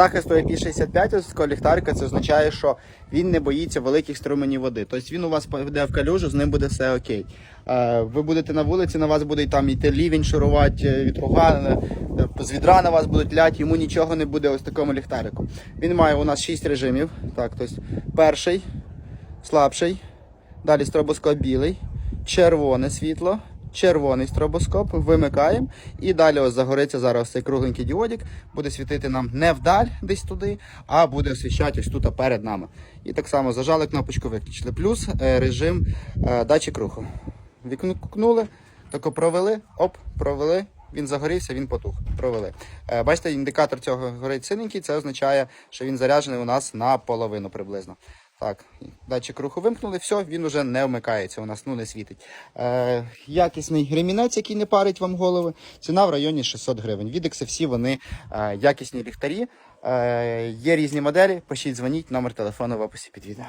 Захист IP65 ось такого ліхтарика це означає, що він не боїться великих струменів води. Тобто він у вас поведе в калюжу, з ним буде все окей. Е, Ви будете на вулиці, на вас буде там йти лівень шурувати, е, вітруга, е, з відра на вас будуть ляти, йому нічого не буде ось такому ліхтарику. Він має у нас 6 режимів. Так, тобто перший, слабший, далі стробоскоп білий, червоне світло, червоний стробоскоп, вимикаємо. І далі ось загориться зараз цей кругленький діодик, буде світити нам не вдаль десь туди, а буде освіщати ось тут перед нами. І так само зажали кнопочку виключили. Плюс е, режим е, датчик руху. Вікнули, тако провели, оп, провели. Він загорівся, він потух. Провели. Е, бачите, індикатор цього горить синенький, це означає, що він заряджений у нас на половину приблизно. Так, датчик руху вимкнули, все, він вже не вмикається, у нас ну не світить. Е, якісний ремінець, який не парить вам голови. Ціна в районі 600 гривень. Відекси всі вони е, якісні ліхтарі. Е, є різні моделі. Пишіть, дзвоніть, номер телефону в описі під відео.